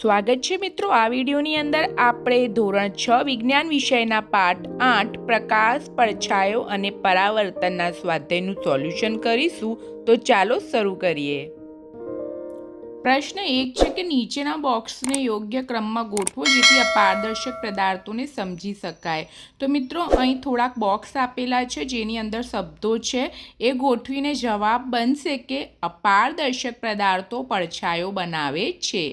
સ્વાગત છે મિત્રો આ વિડીયોની અંદર આપણે ધોરણ છ વિજ્ઞાન વિષયના પાઠ આઠ, પ્રકાશ, પડછાયો અને પરાવર્તનના સ્વાધ્યાયનું સોલ્યુશન કરીશું. તો ચાલો શરૂ કરીએ. પ્રશ્ન એક છે કે નીચેના બોક્સને યોગ્ય ક્રમમાં ગોઠવો જેથી અપારદર્શક પદાર્થોને સમજી શકાય. તો મિત્રો, અહીં થોડાક બોક્સ આપેલા છે, જેની અંદર શબ્દો છે. એ ગોઠવીને જવાબ બનશે કે અપારદર્શક પદાર્થો પડછાયો બનાવે છે.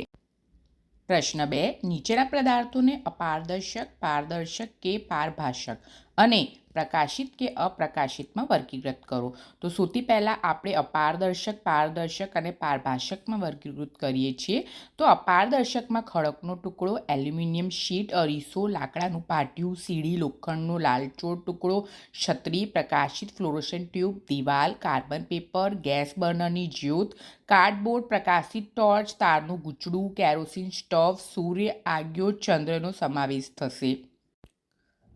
પ્રશ્ન બે નીચેના પદાર્થોને અપારદર્શક પારદર્શક કે પારભાષક? અને પ્રકાશિત કે અપ્રકાશિતમાં વર્ગીકૃત કરો. તો સૌથી પહેલાં આપણે અપારદર્શક, પારદર્શક અને પારભાષકમાં વર્ગીકૃત કરીએ છીએ. તો અપારદર્શકમાં ખડકનો ટુકડો, એલ્યુમિનિયમ શીટ, અરીસો, લાકડાનું પાટિયું, સીડી, લોખંડનો લાલચોળ ટુકડો, છત્રી, પ્રકાશિત ફ્લોરોસન ટ્યુબ, દિવાલ, કાર્બન પેપર, ગેસ બર્નરની જ્યોત, કાર્ડબોર્ડ, પ્રકાશિત ટોર્ચ, તારનું ગૂંચડું, કેરોસીન સ્ટવ, સૂર્ય, આગ્યો, ચંદ્રનો સમાવેશ થશે.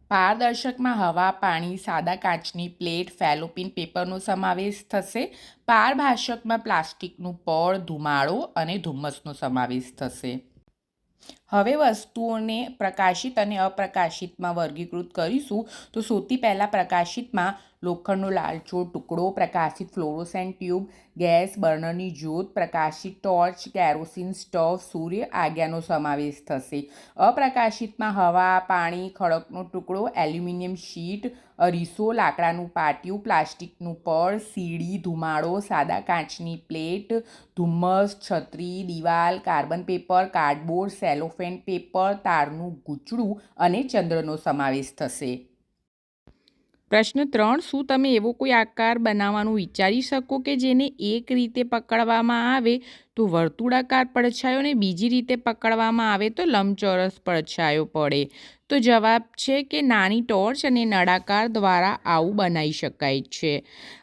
પારદર્શકમાં હવા, પાણી, સાદા કાચની પ્લેટ, ફેલોપિન પેપરનો સમાવેશ થશે. પારભાષકમાં પ્લાસ્ટિકનું પળ ધુમાડો અને ધુમ્મસનો સમાવેશ થશે. હવે વસ્તુઓને પ્રકાશિત અને અપ્રકાશિતમાં વર્ગીકૃત કરીશું, તો સૌથી પહેલાં પ્રકાશિતમાં લોખંડનો લાલચો ટુકડો, પ્રકાશિત ફ્લોરોસેન્ટ ટ્યુબ, ગેસ, બર્નરની જ્યોત, પ્રકાશિત ટોર્ચ, કેરોસીન સ્ટવ, સૂર્ય આજ્ઞાનો સમાવેશ થશે. અપ્રકાશિતમાં હવા, પાણી, ખડકનો ટુકડો, એલ્યુમિનિયમ શીટ, અરીસો, લાકડાનું પાટિયું, પ્લાસ્ટિકનું પળ સીડી, ધુમાડો, સાદા કાચની પ્લેટ, ધુમ્મસ, છત્રી, દિવાલ, carbon paper, cardboard cellophane paper તારનું ગૂંચડું અને ચંદ્રનો સમાવેશ થશે. પ્રશ્ન ત્રણ, શું તમે એવો કોઈ આકાર બનાવવાનું વિચારી શકો કે જેને એક રીતે પકડવામાં આવે તો વર્તુળાકાર પડછાયો ને બીજી રીતે પકડવામાં આવે તો લંબચોરસ પડછાયો પડે? તો જવાબ છે કે નાની ટોર્ચ અને નળાકાર દ્વારા આવું બનાવી શકાય છે.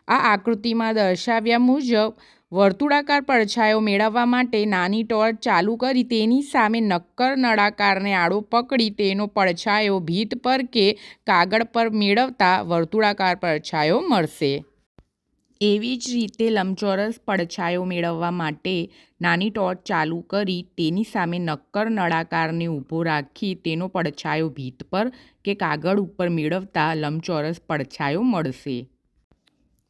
આ આકૃતિમાં દર્શાવ્યા મુજબ વર્તુળાકાર પડછાયો મેળવવા માટે નાની ટોર્ચ ચાલુ કરી તેની સામે નક્કર નળાકારને આડો પકડી તેનો પડછાયો ભીત પર કે કાગળ પર મેળવતા વર્તુળાકાર પડછાયો મળશે. એવી જ રીતે લંબચોરસ પડછાયો મેળવવા માટે નાની ટોર્ચ ચાલુ કરી તેની સામે નક્કર નળાકારને ઊભો રાખી તેનો પડછાયો ભીત પર કે કાગળ ઉપર મેળવતા લંબચોરસ પડછાયો મળશે.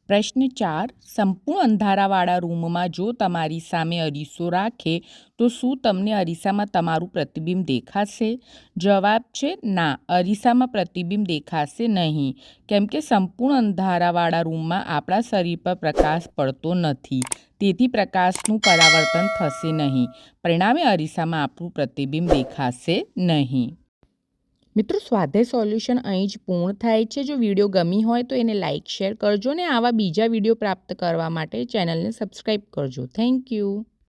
પ્રશ્ન ચાર, સંપૂર્ણ અંધારાવાળા રૂમમાં જો તમારી સામે અરીસો રાખે, તો શું તમને અરીસામાં તમારું પ્રતિબિંબ દેખાશે? જવાબ છે, ના, અરીસામાં પ્રતિબિંબ દેખાશે નહીં. કેમ કે સંપૂર્ણ અંધારાવાળા રૂમમાં આપણા શરીર પર પ્રકાશ પડતો નથી. તેથી પ્રકાશનું પરાવર્તન થશે નહીં. પરિણામે અરીસામાં આપણું પ્રતિબિંબ દેખાશે નહીં. મિત્રો, સ્વાધ્યાય સોલ્યુશન અહીં જ પૂર્ણ થાય છે. જો વીડિયો ગમી હોય તો એને લાઇક શેર કરજો ને આવા બીજા વીડિયો પ્રાપ્ત કરવા માટે ચેનલને સબસ્ક્રાઈબ કરજો. Thank you.